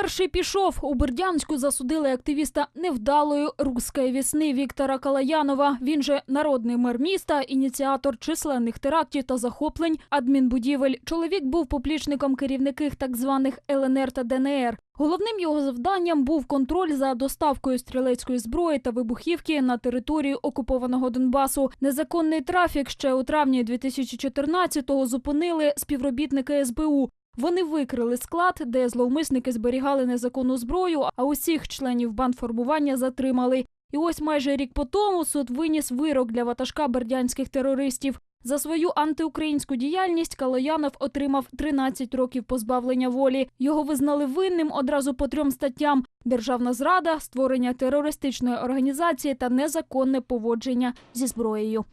Перший пішов у Бердянську засудили активіста невдалої руської вісни Віктора Калаянова. Він же народний мер міста, ініціатор численних терактів та захоплень адмінбудівель. Чоловік був поплічником керівників так званих ЛНР та ДНР. Головним його завданням був контроль за доставкою стрілецької зброї та вибухівки на територію окупованого Донбасу. Незаконний трафік ще у травні 2014-го зупинили співробітники СБУ. Вони викрили склад, де зловмисники зберігали незаконну зброю, а усіх членів бандформування затримали. І ось майже рік по тому суд виніс вирок для ватажка бердянських терористів. За свою антиукраїнську діяльність Калоянов отримав 13 років позбавлення волі. Його визнали винним одразу по трьом статтям: державна зрада, створення терористичної організації та незаконне поводження зі зброєю.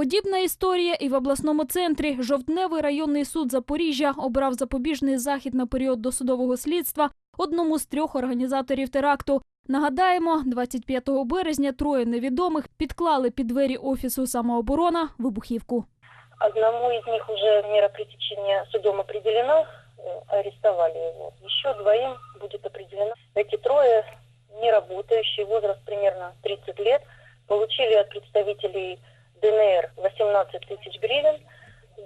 Подібна історія і в обласному центрі. Жовтневий районний суд Запоріжжя обрав запобіжний захід на період досудового слідства одному з трьох організаторів теракту. Нагадаємо, 25 березня троє невідомих підклали під двері офісу самооборона вибухівку. Одному из них уже мера пресечения судом определена, э, арестовали его. Еще двоим будет определено. Эти трое не возраст примерно 30 лет, получили от представителей ДНР 18 тысяч гривен,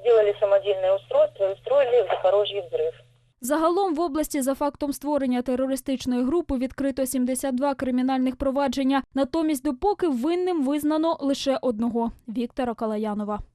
сделали самодельное устройство и устроили в Запорожье взрыв. Загалом в області за фактом створення терористичної групи відкрито 72 кримінальних провадження. Натомість, допоки винним визнано лише одного Віктора Калаянова.